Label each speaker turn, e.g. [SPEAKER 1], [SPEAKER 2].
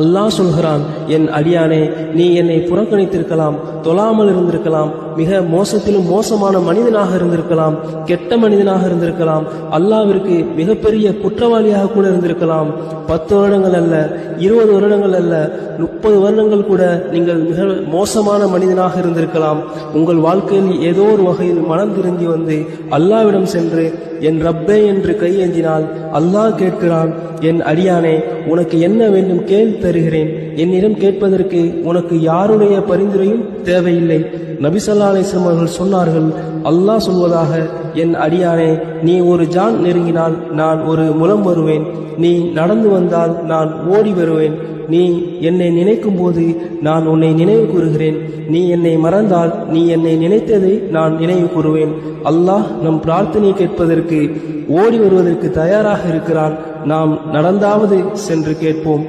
[SPEAKER 1] அல்லாஹ் சொல்கிறான் என் அடியானே நீ என்னை புறக்கணித்திருக்கலாம். தொழாமல் இருந்திருக்கலாம். மிக மோசத்திலும் மோசமான மனிதனாக இருந்திருக்கலாம். கெட்ட மனிதனாக இருந்திருக்கலாம். அல்லாவிற்கு மிகப்பெரிய குற்றவாளியாக கூட இருந்திருக்கலாம். பத்து வருடங்கள் அல்ல இருபது வருடங்கள் அல்ல முப்பது வருடங்கள் கூட நீங்கள் மிக மோசமான மனிதனாக இருந்திருக்கலாம். உங்கள் வாழ்க்கையில் ஏதோ ஒரு வகையில் மனம் திருந்தி வந்து அல்லாவிடம் சென்று என் ரப்பே என்று கையேந்தினால் அல்லாஹ் கேட்கிறான் என் அடியானே உனக்கு என்ன வேண்டும் கேள் தருகிறேன். என்னிடம் கேட்பதற்கு உனக்கு யாருடைய பரிந்துரையும் தேவையில்லை. நபிசல்லா அலிஸ்லாம் அவர்கள் சொன்னார்கள் அல்லாஹ் சொல்வதாக என் அடியானே நீ ஒரு ஜான் நெருங்கினால் நான் ஒரு முலம் வருவேன். நீ நடந்து வந்தால் நான் ஓடி வருவேன். நீ என்னை நினைக்கும் போது நான் உன்னை நினைவு கூறுகிறேன். நீ என்னை மறந்தால் நீ என்னை நினைத்ததை நான் நினைவு கூறுவேன். அல்லாஹ் நம் பிரார்த்தனை கேட்பதற்கு ஓடி வருவதற்கு தயாராக இருக்கிறான். நாம் நடந்தாவது சென்று கேட்போம்.